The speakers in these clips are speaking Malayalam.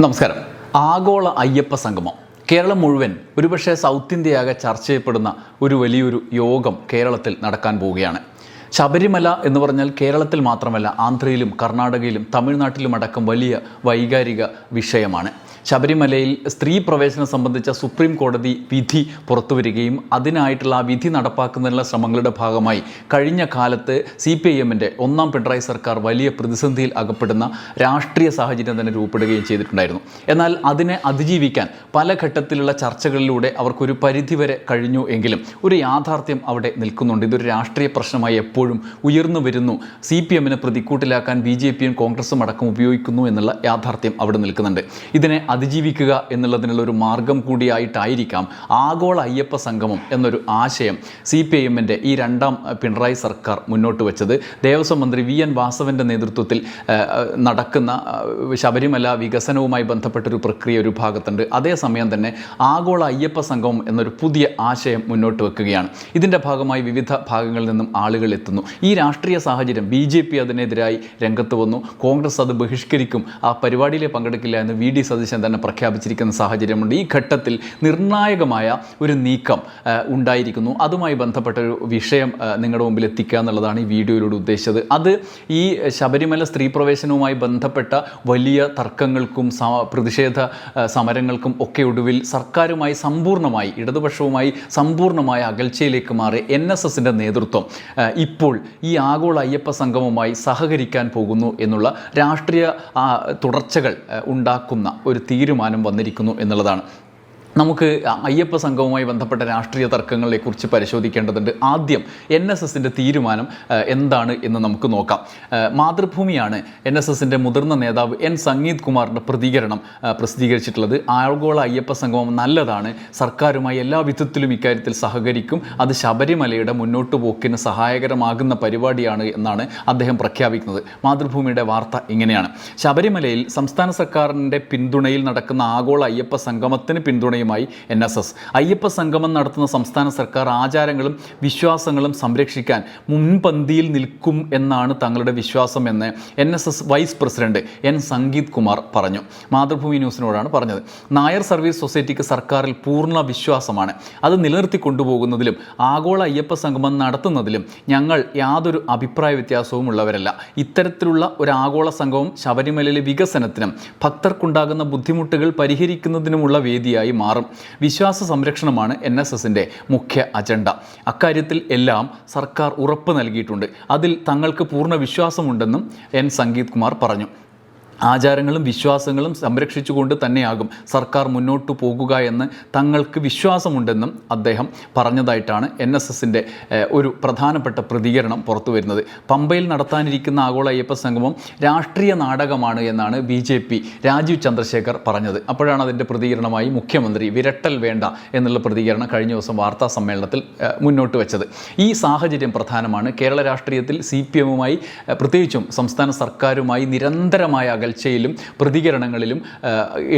നമസ്കാരം. ആഗോള അയ്യപ്പ സംഗമം. കേരളം മുഴുവൻ ഒരുപക്ഷെ സൗത്ത് ഇന്ത്യയാകെ ചർച്ച ചെയ്യപ്പെടുന്ന ഒരു വലിയൊരു യോഗം കേരളത്തിൽ നടക്കാൻ പോവുകയാണ്. ശബരിമല എന്ന് പറഞ്ഞാൽ കേരളത്തിൽ മാത്രമല്ല ആന്ധ്രയിലും കർണാടകയിലും തമിഴ്നാട്ടിലും അടക്കം വലിയ വൈകാരിക വിഷയമാണ്. ശബരിമലയിൽ സ്ത്രീ പ്രവേശനം സംബന്ധിച്ച സുപ്രീം കോടതി വിധി പുറത്തുവരികയും അതിനായിട്ടുള്ള ആ വിധി നടപ്പാക്കുന്നതിനുള്ള ശ്രമങ്ങളുടെ ഭാഗമായി കഴിഞ്ഞ കാലത്ത് സി പി ഐ എമ്മിന്റെ ഒന്നാം പിണറായി സർക്കാർ വലിയ പ്രതിസന്ധിയിൽ അകപ്പെടുന്ന രാഷ്ട്രീയ സാഹചര്യം തന്നെ രൂപപ്പെടുകയും ചെയ്തിട്ടുണ്ടായിരുന്നു. എന്നാൽ അതിനെ അതിജീവിക്കാൻ പല ഘട്ടത്തിലുള്ള ചർച്ചകളിലൂടെ അവർക്കൊരു പരിധിവരെ കഴിഞ്ഞു എങ്കിലും ഒരു യാഥാർത്ഥ്യം അവിടെ നിൽക്കുന്നുണ്ട്. ഇതൊരു രാഷ്ട്രീയ പ്രശ്നമായി എപ്പോഴും ഉയർന്നു വരുന്നു. സി പി എമ്മിനെ പ്രതിക്കൂട്ടിലാക്കാൻ ബി ജെ പിയും കോൺഗ്രസും അടക്കം ഉപയോഗിക്കുന്നു എന്നുള്ള യാഥാർത്ഥ്യം അവിടെ നിൽക്കുന്നുണ്ട്. ഇതിനെ അതിജീവിക്കുക എന്നുള്ളതിനുള്ള ഒരു മാർഗം കൂടിയായിട്ടായിരിക്കാം ആഗോള അയ്യപ്പ സംഗമം എന്നൊരു ആശയം സി പി എമ്മിന്റെ ഈ രണ്ടാം പിണറായി സർക്കാർ മുന്നോട്ട് വെച്ചത്. ദേവസ്വം മന്ത്രി വി എൻ വാസവന്റെ നേതൃത്വത്തിൽ നടക്കുന്ന ശബരിമല വികസനവുമായി ബന്ധപ്പെട്ടൊരു പ്രക്രിയ ഒരു ഭാഗത്തുണ്ട്. അതേസമയം തന്നെ ആഗോള അയ്യപ്പ സംഗമം എന്നൊരു പുതിയ ആശയം മുന്നോട്ട് വെക്കുകയാണ്. ഇതിന്റെ ഭാഗമായി വിവിധ ഭാഗങ്ങളിൽ നിന്നും ആളുകൾ എത്തുന്നു. ഈ രാഷ്ട്രീയ സാഹചര്യം ബി ജെ പി അതിനെതിരായി രംഗത്ത് വന്നു. കോൺഗ്രസ് അത് ബഹിഷ്കരിക്കും. ആ പരിപാടിയിലെ പങ്കെടുക്കില്ല എന്ന് വി ഡി സതീശൻ തന്നെ പ്രഖ്യാപിച്ചിരിക്കുന്ന സാഹചര്യമുണ്ട്. ഈ ഘട്ടത്തിൽ നിർണായകമായ ഒരു നീക്കം ഉണ്ടായിരിക്കുന്നു. അതുമായി ബന്ധപ്പെട്ട ഒരു വിഷയം നിങ്ങളുടെ മുമ്പിൽ എത്തിക്കുക എന്നുള്ളതാണ് ഈ വീഡിയോയിലൂടെ ഉദ്ദേശിച്ചത്. അത് ഈ ശബരിമല സ്ത്രീ പ്രവേശനവുമായി ബന്ധപ്പെട്ട വലിയ തർക്കങ്ങൾക്കും പ്രതിഷേധ സമരങ്ങൾക്കും ഒക്കെ ഒടുവിൽ സർക്കാരുമായി സമ്പൂർണമായി ഇടതുപക്ഷവുമായി സമ്പൂർണമായ അകൽച്ചയിലേക്ക് മാറി എൻ എസ് എസിന്റെ നേതൃത്വം ഇപ്പോൾ ഈ ആഗോള അയ്യപ്പ സംഗമവുമായി സഹകരിക്കാൻ പോകുന്നു എന്നുള്ള രാഷ്ട്രീയ തുടർച്ചകൾ ഉണ്ടാക്കുന്ന ഒരു തീരുമാനം വന്നിരിക്കുന്നു എന്നുള്ളതാണ്. നമുക്ക് അയ്യപ്പ സംഘവുമായി ബന്ധപ്പെട്ട രാഷ്ട്രീയ തർക്കങ്ങളെക്കുറിച്ച് പരിശോധിക്കേണ്ടതുണ്ട്. ആദ്യം എൻ എസ് എസിന്റെ തീരുമാനം എന്താണ് എന്ന് നമുക്ക് നോക്കാം. മാതൃഭൂമിയാണ് എൻ എസ് എസിന്റെ മുതിർന്ന നേതാവ് എൻ സംഗീത് കുമാറിന്റെ പ്രതികരണം പ്രസിദ്ധീകരിച്ചിട്ടുള്ളത്. ആഗോള അയ്യപ്പ സംഗമം നല്ലതാണ്. സർക്കാരുമായി എല്ലാ വിധത്തിലും ഇക്കാര്യത്തിൽ സഹകരിക്കും. അത് ശബരിമലയുടെ മുന്നോട്ട് പോക്കിന് സഹായകരമാകുന്ന പരിപാടിയാണ് എന്നാണ് അദ്ദേഹം പ്രഖ്യാപിക്കുന്നത്. മാതൃഭൂമിയുടെ വാർത്ത ഇങ്ങനെയാണ്. ശബരിമലയിൽ സംസ്ഥാന സർക്കാരിന്റെ പിന്തുണയിൽ നടക്കുന്ന ആഗോള അയ്യപ്പ സംഗമത്തിന് പിന്തുണയുമായി എൻ എസ് എസ് അയ്യപ്പ സംഗമം നടത്തുന്ന സംസ്ഥാന സർക്കാർ ആചാരങ്ങളും വിശ്വാസങ്ങളും സംരക്ഷിക്കാൻ മുൻപന്തിയിൽ നിൽക്കും എന്നാണ് തങ്ങളുടെ വിശ്വാസമെന്ന് N S S vice president N Sangeeth Kumar പറഞ്ഞു. മാതൃഭൂമി ന്യൂസിനോടാണ് പറഞ്ഞത്. നായർ സർവീസ് സൊസൈറ്റിക്ക് സർക്കാരിൽ പൂർണ വിശ്വാസമാണ്. അത് നിലനിർത്തി കൊണ്ടുപോകുന്നതിലും ആഗോള അയ്യപ്പ സംഗമം നടത്തുന്നതിലും ഞങ്ങൾ യാതൊരു അഭിപ്രായ വ്യത്യാസവും ഉള്ളവരല്ല ഇത്തരത്തിലുള്ള ഒരു ആഗോള സംഗമം ശബരിമലയിലെ വികസനത്തിനും ഭക്തർക്കുണ്ടാകുന്ന ബുദ്ധിമുട്ടുകൾ പരിഹരിക്കുന്നതിനുമുള്ള വേദിയായി മാറും. വിശ്വാസ സംരക്ഷണമാണ് എൻ എസ് എസിന്റെ മുഖ്യ അജണ്ട. അക്കാര്യത്തിൽ എല്ലാം സർക്കാർ ഉറപ്പ് നൽകിയിട്ടുണ്ട്. അതിൽ തങ്ങൾക്ക് പൂർണ വിശ്വാസമുണ്ടെന്നും എൻ. സംഗീത് കുമാർ പറഞ്ഞു. ആചാരങ്ങളും വിശ്വാസങ്ങളും സംരക്ഷിച്ചുകൊണ്ട് തന്നെയാകും സർക്കാർ മുന്നോട്ട് പോകുക എന്ന് തങ്ങൾക്ക് വിശ്വാസമുണ്ടെന്നും അദ്ദേഹം പറഞ്ഞതായിട്ടാണ് എൻ എസ് എസിന്റെ ഒരു പ്രധാനപ്പെട്ട പ്രതികരണം പുറത്തു വരുന്നത് പമ്പയിൽ നടത്താനിരിക്കുന്ന ആഗോള അയ്യപ്പ സംഗമം രാഷ്ട്രീയ നാടകമാണ് എന്നാണ് B J P Rajeev Chandrasekhar പറഞ്ഞത്. അപ്പോഴാണ് അതിന്റെ പ്രതികരണമായി മുഖ്യമന്ത്രി വിരട്ടൽ വേണ്ട എന്നുള്ള പ്രതികരണം കഴിഞ്ഞ ദിവസം വാർത്താ സമ്മേളനത്തിൽ മുന്നോട്ട് വെച്ചത്. ഈ സാഹചര്യം പ്രധാനമാണ്. കേരള രാഷ്ട്രീയത്തിൽ സി പി എമ്മുമായി പ്രത്യേകിച്ചും സംസ്ഥാന സർക്കാരുമായി നിരന്തരമായ അകൽച്ചയിലും പ്രതികരണങ്ങളിലും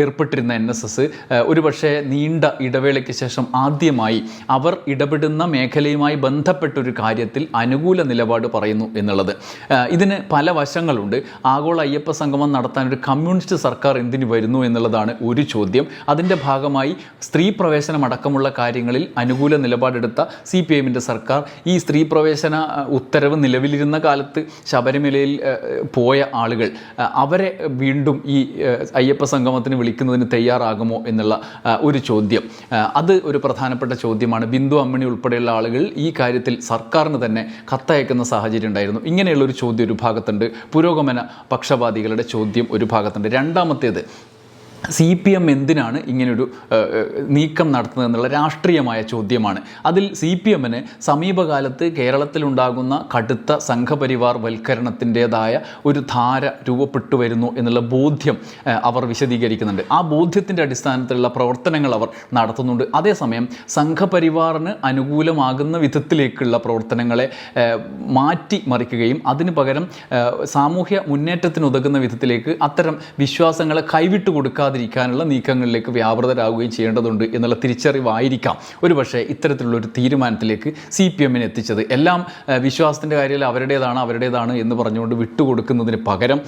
ഏർപ്പെട്ടിരുന്ന എൻ എസ് എസ് ഒരുപക്ഷെ നീണ്ട ഇടവേളയ്ക്ക് ശേഷം ആദ്യമായി അവർ ഇടപെടുന്ന മേഖലയുമായി ബന്ധപ്പെട്ടൊരു കാര്യത്തിൽ അനുകൂല നിലപാട് പറയുന്നു എന്നുള്ളത്. ഇതിന് പല വശങ്ങളുണ്ട്. ആഗോള അയ്യപ്പ സംഗമം നടത്താൻ ഒരു കമ്മ്യൂണിസ്റ്റ് സർക്കാർ എന്തിനു വരുന്നു എന്നുള്ളതാണ് ഒരു ചോദ്യം. അതിന്റെ ഭാഗമായി സ്ത്രീ പ്രവേശനം അടക്കമുള്ള കാര്യങ്ങളിൽ അനുകൂല നിലപാടെടുത്ത സി പി എമ്മിന്റെ സർക്കാർ ഈ സ്ത്രീ പ്രവേശന ഉത്തരവ് നിലവിലിരുന്ന കാലത്ത് ശബരിമലയിൽ പോയ ആളുകൾ അവരെ വീണ്ടും ഈ അയ്യപ്പ സംഗമത്തിന് വിളിക്കുന്നതിന് തയ്യാറാകുമോ എന്നുള്ള ഒരു ചോദ്യം. അത് ഒരു പ്രധാനപ്പെട്ട ചോദ്യമാണ്. ബിന്ദു അമ്മണി ഉൾപ്പെടെയുള്ള ആളുകൾ ഈ കാര്യത്തിൽ സർക്കാരിന് തന്നെ കത്തയക്കുന്ന സാഹചര്യം ഉണ്ടായിരുന്നു. ഇങ്ങനെയുള്ള ഒരു ചോദ്യം ഒരു ഭാഗത്തുണ്ട്. പുരോഗമന പക്ഷപാതികളുടെ ചോദ്യം ഒരു ഭാഗത്തുണ്ട്. രണ്ടാമത്തേത് സി പി എം എന്തിനാണ് ഇങ്ങനൊരു നീക്കം നടത്തുന്നത് എന്നുള്ള രാഷ്ട്രീയമായ ചോദ്യമാണ്. അതിൽ സി പി എമ്മിന് സമീപകാലത്ത് കേരളത്തിലുണ്ടാകുന്ന കടുത്ത സംഘപരിവാർ വൽക്കരണത്തിന്റെതായ ഒരു ധാര രൂപപ്പെട്ടു വരുന്നു എന്നുള്ള ബോധ്യം അവർ വിശദീകരിക്കുന്നുണ്ട്. ആ ബോധ്യത്തിന്റെ അടിസ്ഥാനത്തിലുള്ള പ്രവർത്തനങ്ങൾ അവർ നടത്തുന്നുണ്ട്. അതേസമയം സംഘപരിവാറിന് അനുകൂലമാകുന്ന വിധത്തിലേക്കുള്ള പ്രവർത്തനങ്ങളെ മാറ്റി മറിക്കുകയും അതിനു പകരം സാമൂഹ്യ മുന്നേറ്റത്തിനുതകുന്ന വിധത്തിലേക്ക് അത്തരം വിശ്വാസങ്ങളെ കൈവിട്ടു കൊടുക്കാതെ നടത്താതിരിക്കാനുള്ള നീക്കങ്ങളിലേക്ക് വ്യാപൃതരാകുകയും ചെയ്യേണ്ടതുണ്ട് എന്നുള്ള തിരിച്ചറിവായിരിക്കാം. ഒരുപക്ഷെ ഇത്തരത്തിലുള്ള ഒരു തീരുമാനത്തിലേക്ക് സി പി എമ്മിനെ എത്തിച്ചത്. എല്ലാം വിശ്വാസത്തിന്റെ കാര്യത്തിൽ അവരുടേതാണ് അവരുടേതാണ് എന്ന് പറഞ്ഞുകൊണ്ട് വിട്ടുകൊടുക്കുന്നതിന് പകരം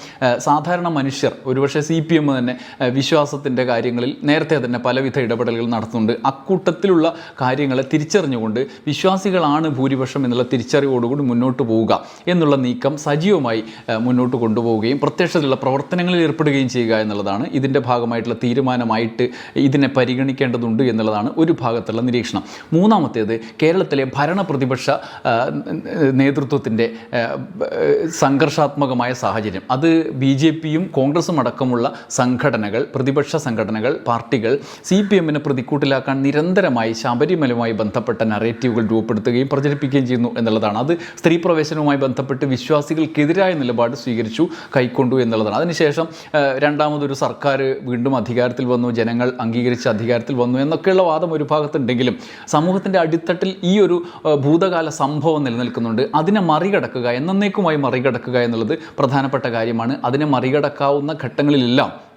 സാധാരണ മനുഷ്യർ ഒരുപക്ഷെ സി പി എം തന്നെ വിശ്വാസത്തിന്റെ കാര്യങ്ങളിൽ നേരത്തെ തന്നെ പലവിധ ഇടപെടലുകൾ നടത്തുന്നുണ്ട്. അക്കൂട്ടത്തിലുള്ള കാര്യങ്ങളെ തിരിച്ചറിഞ്ഞുകൊണ്ട് വിശ്വാസികളാണ് ഭൂരിപക്ഷം എന്നുള്ള തിരിച്ചറിവോടുകൂടി മുന്നോട്ട് പോവുക എന്നുള്ള നീക്കം സജീവമായി മുന്നോട്ട് കൊണ്ടുപോവുകയും പ്രത്യക്ഷത്തിലുള്ള പ്രവർത്തനങ്ങളിൽ ഏർപ്പെടുകയും ചെയ്യുക എന്നുള്ളതാണ് ഇതിന്റെ ഭാഗമായിട്ടുള്ള തീരുമാനമായിട്ട് ഇതിനെ പരിഗണിക്കേണ്ടതുണ്ട് എന്നുള്ളതാണ് ഒരു ഭാഗത്തുള്ള നിരീക്ഷണം. മൂന്നാമത്തേത് കേരളത്തിലെ ഭരണ പ്രതിപക്ഷ നേതൃത്വത്തിന്റെ സംഘർഷാത്മകമായ സാഹചര്യം. അത് ബി ജെ പിയും കോൺഗ്രസും അടക്കമുള്ള സംഘടനകൾ പ്രതിപക്ഷ സംഘടനകൾ പാർട്ടികൾ സി പി എമ്മിനെ പ്രതിക്കൂട്ടിലാക്കാൻ നിരന്തരമായി ശബരിമലയുമായി ബന്ധപ്പെട്ട നറേറ്റീവുകൾ രൂപപ്പെടുത്തുകയും പ്രചരിപ്പിക്കുകയും ചെയ്യുന്നു എന്നുള്ളതാണ്. അത് സ്ത്രീ പ്രവേശനവുമായി ബന്ധപ്പെട്ട് വിശ്വാസികൾക്കെതിരായ നിലപാട് സ്വീകരിച്ചു കൈക്കൊണ്ടു എന്നുള്ളതാണ്. അതിനുശേഷം രണ്ടാമതൊരു സർക്കാർ വീണ്ടും അധികാരത്തിൽ വന്നു ജനങ്ങൾ അംഗീകരിച്ച് അധികാരത്തിൽ വന്നു എന്നൊക്കെയുള്ള വാദം ഒരു ഭാഗത്തുണ്ടെങ്കിലും സമൂഹത്തിന്റെ അടിത്തട്ടിൽ ഈ ഒരു ഭൂതകാല സംഭവം നിലനിൽക്കുന്നുണ്ട്. അതിനെ മറികടക്കുക എന്നേക്കുമായി മറികടക്കുക എന്നുള്ളത് പ്രധാനപ്പെട്ട കാര്യമാണ്. അതിനെ മറികടക്കാവുന്ന ഘട്ടങ്ങളിലെല്ലാം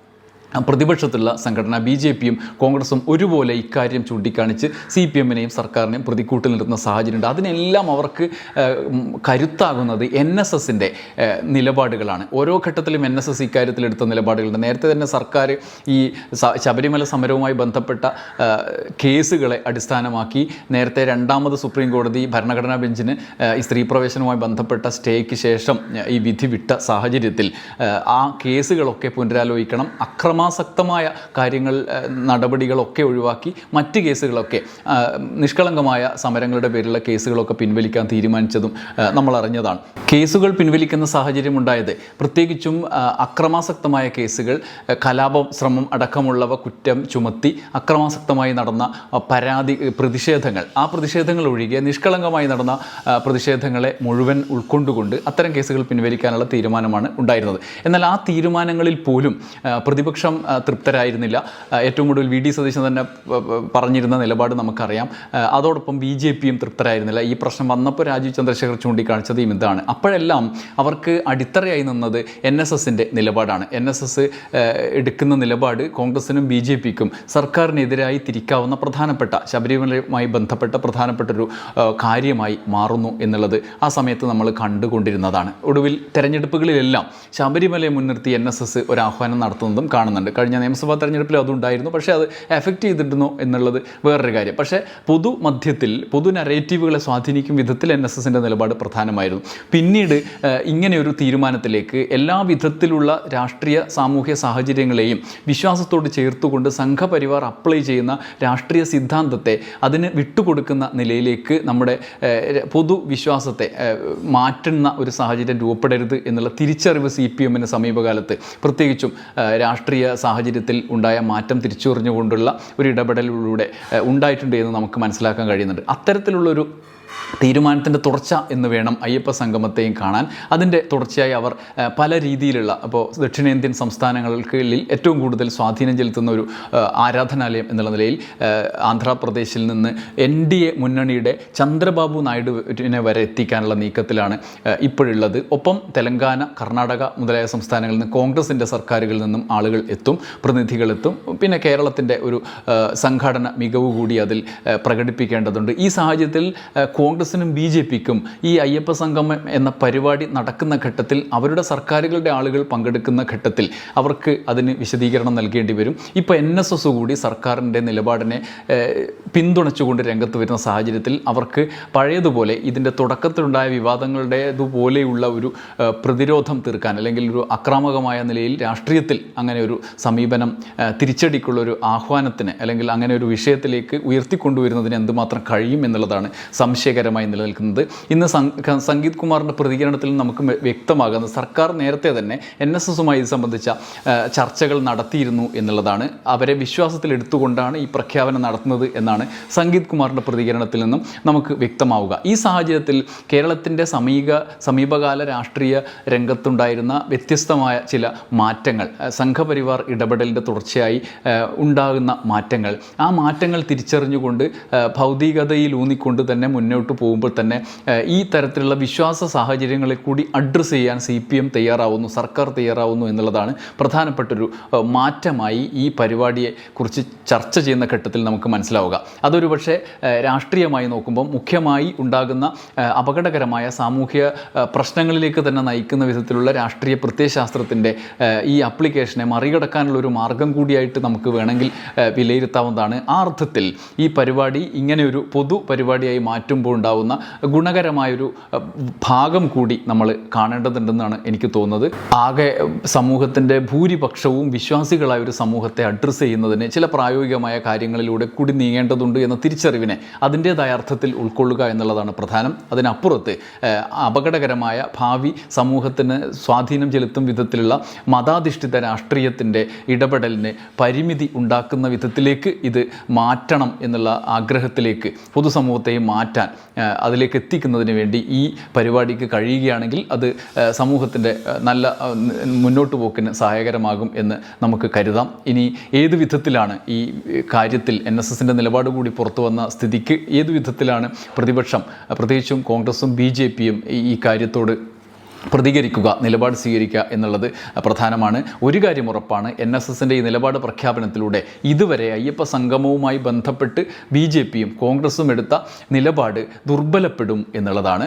പ്രതിപക്ഷത്തുള്ള സംഘടന ബി ജെ പിയും കോൺഗ്രസും ഒരുപോലെ ഇക്കാര്യം ചൂണ്ടിക്കാണിച്ച് സി പി എമ്മിനെയും സർക്കാരിനെയും പ്രതിക്കൂട്ടിൽ നിർത്തുന്ന സാഹചര്യമുണ്ട്. അതിനെല്ലാം അവർക്ക് കരുത്താകുന്നത് എൻ എസ് എസിന്റെ നിലപാടുകളാണ്. ഓരോ ഘട്ടത്തിലും എൻ എസ് എസ് ഇക്കാര്യത്തിൽ എടുത്ത നിലപാടുകളുണ്ട്. നേരത്തെ തന്നെ സർക്കാർ ഈ ശബരിമല സമരവുമായി ബന്ധപ്പെട്ട കേസുകളെ അടിസ്ഥാനമാക്കി നേരത്തെ രണ്ടാമത് സുപ്രീം കോടതി ഭരണഘടനാ ബെഞ്ചിന് ഈ സ്ത്രീ പ്രവേശനവുമായി ബന്ധപ്പെട്ട സ്റ്റേക്ക് ശേഷം ഈ വിധി വിട്ട സാഹചര്യത്തിൽ ആ കേസുകളൊക്കെ പുനരാലോചിക്കണം. അക്രമാസക്തമായ കാര്യങ്ങൾ നടപടികളൊക്കെ ഒഴിവാക്കി മറ്റ് കേസുകളൊക്കെ നിഷ്കളങ്കമായ സമരങ്ങളുടെ പേരിലുള്ള കേസുകളൊക്കെ പിൻവലിക്കാൻ തീരുമാനിച്ചതും നമ്മൾ അറിഞ്ഞതാണ്. കേസുകൾ പിൻവലിക്കുന്ന സാഹചര്യം ഉണ്ടായത് പ്രത്യേകിച്ചും അക്രമാസക്തമായ കേസുകൾ കലാപ ശ്രമം അടക്കമുള്ളവ കുറ്റം ചുമത്തി അക്രമാസക്തമായി നടന്ന പരാതി പ്രതിഷേധങ്ങൾ. ആ പ്രതിഷേധങ്ങൾ ഒഴികെ നിഷ്കളങ്കമായി നടന്ന പ്രതിഷേധങ്ങളെ മുഴുവൻ ഉൾക്കൊണ്ടുകൊണ്ട് അത്തരം കേസുകൾ പിൻവലിക്കാനുള്ള തീരുമാനമാണ് ഉണ്ടായിരുന്നത്. എന്നാൽ ആ തീരുമാനങ്ങളിൽ പോലും പ്രതിപക്ഷം ആ, തൃപ്തരായിരുന്നില്ല. ഏറ്റവും കൂടുതൽ വി ഡി സതീശൻ തന്നെ പറഞ്ഞിരുന്ന നിലപാട് നമുക്കറിയാം. അതോടൊപ്പം ബി ജെ പിയും തൃപ്തരായിരുന്നില്ല. ഈ പ്രശ്നം വന്നപ്പോൾ രാജീവ് ചന്ദ്രശേഖർ ചൂണ്ടിക്കാണിച്ചതും ഇതാണ്. അപ്പോഴെല്ലാം അവർക്ക് അടിത്തറയായി നിന്നത് എൻ എസ് എസിന്റെ നിലപാടാണ്. എൻ എസ് എസ് എടുക്കുന്ന നിലപാട് കോൺഗ്രസിനും ബി ജെ പിക്കും സർക്കാരിനെതിരായി തിരിക്കാവുന്ന പ്രധാനപ്പെട്ട ശബരിമലയുമായി ബന്ധപ്പെട്ട പ്രധാനപ്പെട്ട ഒരു കാര്യമായി മാറുന്നു എന്നുള്ളത് ആ സമയത്ത് നമ്മൾ കണ്ടുകൊണ്ടിരുന്നതാണ്. ഒടുവിൽ തെരഞ്ഞെടുപ്പുകളിലെല്ലാം ശബരിമലയെ മുൻനിർത്തി എൻ എസ് എസ് ഒരു ആഹ്വാനം നടത്തുന്നതും കാണുന്നുണ്ട്. കഴിഞ്ഞ നിയമസഭാ തെരഞ്ഞെടുപ്പിൽ അതുണ്ടായിരുന്നു. പക്ഷേ അത് എഫക്റ്റ് ചെയ്തിട്ടുണ്ടോ എന്നുള്ളത് വേറൊരു കാര്യം. പക്ഷേ പൊതുമധ്യത്തിൽ പൊതു നരേറ്റീവുകളെ സ്വാധീനിക്കും വിധത്തിൽ എൻ എസ് എസിന്റെ നിലപാട് പ്രധാനമായിരുന്നു. പിന്നീട് ഇങ്ങനെയൊരു തീരുമാനത്തിലേക്ക് എല്ലാ വിധത്തിലുള്ള രാഷ്ട്രീയ സാമൂഹ്യ സാഹചര്യങ്ങളെയും വിശ്വാസത്തോട് ചേർത്തുകൊണ്ട് സംഘപരിവാർ അപ്ലൈ ചെയ്യുന്ന രാഷ്ട്രീയ സിദ്ധാന്തത്തെ അതിന് വിട്ടുകൊടുക്കുന്ന നിലയിലേക്ക് നമ്മുടെ പൊതുവിശ്വാസത്തെ മാറ്റുന്ന ഒരു സാഹചര്യം രൂപപ്പെടരുത് എന്നുള്ള തിരിച്ചറിവ് സി പി എമ്മിന് സമീപകാലത്ത് പ്രത്യേകിച്ചും രാഷ്ട്രീയ സാഹചര്യത്തിൽ ഉണ്ടായ മാറ്റം തിരിച്ചറിഞ്ഞുകൊണ്ടുള്ള ഒരു ഇടപെടലിലൂടെ ഉണ്ടായിട്ടുണ്ട് എന്ന് നമുക്ക് മനസ്സിലാക്കാൻ കഴിയുന്നുണ്ട്. അത്തരത്തിലുള്ളൊരു തീരുമാനത്തിന്റെ തുടർച്ച എന്ന് വേണം അയ്യപ്പ സംഗമത്തെയും കാണാൻ. അതിന്റെ തുടർച്ചയായി അവർ പല രീതിയിലുള്ള അപ്പോൾ ദക്ഷിണേന്ത്യൻ സംസ്ഥാനങ്ങൾക്കുള്ളിൽ ഏറ്റവും കൂടുതൽ സ്വാധീനം ചെലുത്തുന്ന ഒരു ആരാധനാലയം എന്നുള്ള നിലയിൽ ആന്ധ്രാപ്രദേശിൽ നിന്ന് എൻ ഡി എ മുന്നണിയുടെ ചന്ദ്രബാബു നായിഡുവിനെ വരെ എത്തിക്കാനുള്ള നീക്കത്തിലാണ് ഇപ്പോഴുള്ളത്. ഒപ്പം തെലങ്കാന കർണാടക മുതലായ സംസ്ഥാനങ്ങളിൽ നിന്ന് കോൺഗ്രസിന്റെ സർക്കാരുകളിൽ നിന്നും ആളുകൾ എത്തും പ്രതിനിധികൾ എത്തും. പിന്നെ കേരളത്തിന്റെ ഒരു സംഘടന മികവ് കൂടി അതിൽ പ്രകടിപ്പിക്കേണ്ടതുണ്ട്. ഈ സാഹചര്യത്തിൽ കോൺഗ്രസിനും ബി ജെ പിക്കും ഈ അയ്യപ്പ സംഗമം എന്ന പരിപാടി നടക്കുന്ന ഘട്ടത്തിൽ അവരുടെ സർക്കാരുകളുടെ ആളുകൾ പങ്കെടുക്കുന്ന ഘട്ടത്തിൽ അവർക്ക് അതിന് വിശദീകരണം നൽകേണ്ടി വരും. ഇപ്പോൾ എൻ എസ് എസ് കൂടി സർക്കാരിന്റെ നിലപാടിനെ പിന്തുണച്ചുകൊണ്ട് രംഗത്ത് വരുന്ന സാഹചര്യത്തിൽ അവർക്ക് പഴയതുപോലെ ഇതിന്റെ തുടക്കത്തിലുണ്ടായ വിവാദങ്ങളുടേതുപോലെയുള്ള ഒരു പ്രതിരോധം തീർക്കാൻ അല്ലെങ്കിൽ ഒരു ആക്രാമകമായ നിലയിൽ രാഷ്ട്രീയത്തിൽ അങ്ങനെ ഒരു സമീപനം തിരിച്ചടിക്കുള്ള ഒരു ആഹ്വാനത്തിന് അല്ലെങ്കിൽ അങ്ങനെ ഒരു വിഷയത്തിലേക്ക് ഉയർത്തിക്കൊണ്ടുവരുന്നതിന് എന്തുമാത്രം കഴിയും എന്നുള്ളതാണ് സംശയകരമായി നിലനിൽക്കുന്നത്. ഇന്ന് സംഗീത് കുമാറിന്റെ പ്രതികരണത്തിൽ നമുക്ക് വ്യക്തമാകുന്നത് സർക്കാർ നേരത്തെ തന്നെ എൻ എസ് എസുമായി ഇത് സംബന്ധിച്ച ചർച്ചകൾ നടത്തിയിരുന്നു എന്നുള്ളതാണ്. അവരെ വിശ്വാസത്തിൽ എടുത്തുകൊണ്ടാണ് ഈ പ്രഖ്യാപനം നടത്തുന്നത് എന്നാണ് സംഗീത് കുമാറിന്റെ പ്രതികരണത്തിൽ നിന്നും നമുക്ക് വ്യക്തമാവുക. ഈ സാഹചര്യത്തിൽ കേരളത്തിന്റെ സമീപ സമീപകാല രാഷ്ട്രീയ രംഗത്തുണ്ടായിരുന്ന വ്യത്യസ്തമായ ചില മാറ്റങ്ങൾ സംഘപരിവാർ ഇടപെടലിന്റെ തുടർച്ചയായി ഉണ്ടാകുന്ന മാറ്റങ്ങൾ ആ മാറ്റങ്ങൾ തിരിച്ചറിഞ്ഞുകൊണ്ട് ഭൗതികതയിൽ ഊന്നിക്കൊണ്ട് തന്നെ മുന്നോട്ട് മുന്നോട്ട് പോകുമ്പോൾ തന്നെ ഈ തരത്തിലുള്ള വിശ്വാസ സാഹചര്യങ്ങളെ കൂടി അഡ്രസ്സ് ചെയ്യാൻ സി പി എം തയ്യാറാവുന്നു സർക്കാർ തയ്യാറാവുന്നു എന്നുള്ളതാണ് പ്രധാനപ്പെട്ടൊരു മാറ്റമായി ഈ പരിപാടിയെ കുറിച്ച് ചർച്ച ചെയ്യുന്ന ഘട്ടത്തിൽ നമുക്ക് മനസ്സിലാവുക. അതൊരു പക്ഷേ രാഷ്ട്രീയമായി നോക്കുമ്പോൾ മുഖ്യമായി ഉണ്ടാകുന്ന അപകടകരമായ സാമൂഹ്യ പ്രശ്നങ്ങളിലേക്ക് തന്നെ നയിക്കുന്ന വിധത്തിലുള്ള രാഷ്ട്രീയ പ്രത്യയശാസ്ത്രത്തിന്റെ ഈ അപ്ലിക്കേഷനെ മറികടക്കാനുള്ള ഒരു മാർഗം കൂടിയായിട്ട് നമുക്ക് വേണമെങ്കിൽ വിലയിരുത്താവുന്നതാണ്. ആ അർത്ഥത്തിൽ ഈ പരിപാടി ഇങ്ങനെയൊരു പൊതു പരിപാടിയായി മാറ്റുമ്പോൾ ഉണ്ടാവുന്ന ഗുണകരമായൊരു ഭാഗം കൂടി നമ്മൾ കാണേണ്ടതുണ്ടെന്നാണ് എനിക്ക് തോന്നുന്നത്. ആകെ സമൂഹത്തിന്റെ ഭൂരിപക്ഷവും വിശ്വാസികളായ ഒരു സമൂഹത്തെ അഡ്രസ്സ് ചെയ്യുന്നതിന് ചില പ്രായോഗികമായ കാര്യങ്ങളിലൂടെ കൂടി നീങ്ങേണ്ടതുണ്ട് എന്ന തിരിച്ചറിവിനെ അതിന്റേതായ അർത്ഥത്തിൽ ഉൾക്കൊള്ളുക എന്നുള്ളതാണ് പ്രധാനം. അതിനപ്പുറത്ത് അപകടകരമായ ഭാവി സമൂഹത്തിന് സ്വാധീനം ചെലുത്തും വിധത്തിലുള്ള മതാധിഷ്ഠിത രാഷ്ട്രീയത്തിന്റെ ഇടപെടലിന് പരിമിതി ഉണ്ടാക്കുന്ന വിധത്തിലേക്ക് ഇത് മാറ്റണം എന്നുള്ള ആഗ്രഹത്തിലേക്ക് പൊതുസമൂഹത്തെയും മാറ്റാൻ അതിലേക്ക് എത്തിക്കുന്നതിന് വേണ്ടി ഈ പരിപാടിക്ക് കഴിയുകയാണെങ്കിൽ അത് സമൂഹത്തിന്റെ നല്ല മുന്നോട്ട് പോക്കിന് സഹായകരമാകും എന്ന് നമുക്ക് കരുതാം. ഇനി ഏത് വിധത്തിലാണ് ഈ കാര്യത്തിൽ എൻ എസ് എസിന്റെ നിലപാട് കൂടി പുറത്തു വന്ന സ്ഥിതിക്ക് ഏത് വിധത്തിലാണ് പ്രതിപക്ഷം പ്രത്യേകിച്ചും കോൺഗ്രസും ബി ജെ പിയും ഈ കാര്യത്തോട് പ്രതികരിക്കുക നിലപാട് സ്വീകരിക്കുക എന്നുള്ളത് പ്രധാനമാണ്. ഒരു കാര്യം ഉറപ്പാണ് എൻ എസ് എസിന്റെ ഈ നിലപാട് പ്രഖ്യാപനത്തിലൂടെ ഇതുവരെ അയ്യപ്പ സംഗമവുമായി ബന്ധപ്പെട്ട് ബി ജെ പിയും കോൺഗ്രസും എടുത്ത നിലപാട് ദുർബലപ്പെടും എന്നുള്ളതാണ്.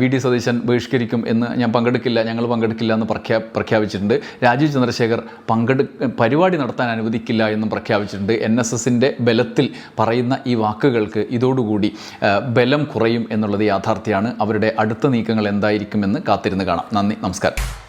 വി ഡി സതീശൻ ബഹിഷ്കരിക്കും എന്ന് ഞാൻ പങ്കെടുക്കില്ല ഞങ്ങൾ പങ്കെടുക്കില്ല എന്ന് പ്രഖ്യാ പ്രഖ്യാപിച്ചിട്ടുണ്ട്. രാജീവ് ചന്ദ്രശേഖർ പങ്കെടു പരിപാടി നടത്താൻ അനുവദിക്കില്ല എന്നും പ്രഖ്യാപിച്ചിട്ടുണ്ട്. എൻ എസ് എസിന്റെ ബലത്തിൽ പറയുന്ന ഈ വാക്കുകൾക്ക് ഇതോടുകൂടി ബലം കുറയും എന്നുള്ളത് യാഥാർത്ഥ്യമാണ്. അവരുടെ അടുത്ത നീക്കങ്ങൾ എന്തായിരിക്കുമെന്ന് കാത്തിരുന്ന് കാണാം. നന്ദി നമസ്കാരം.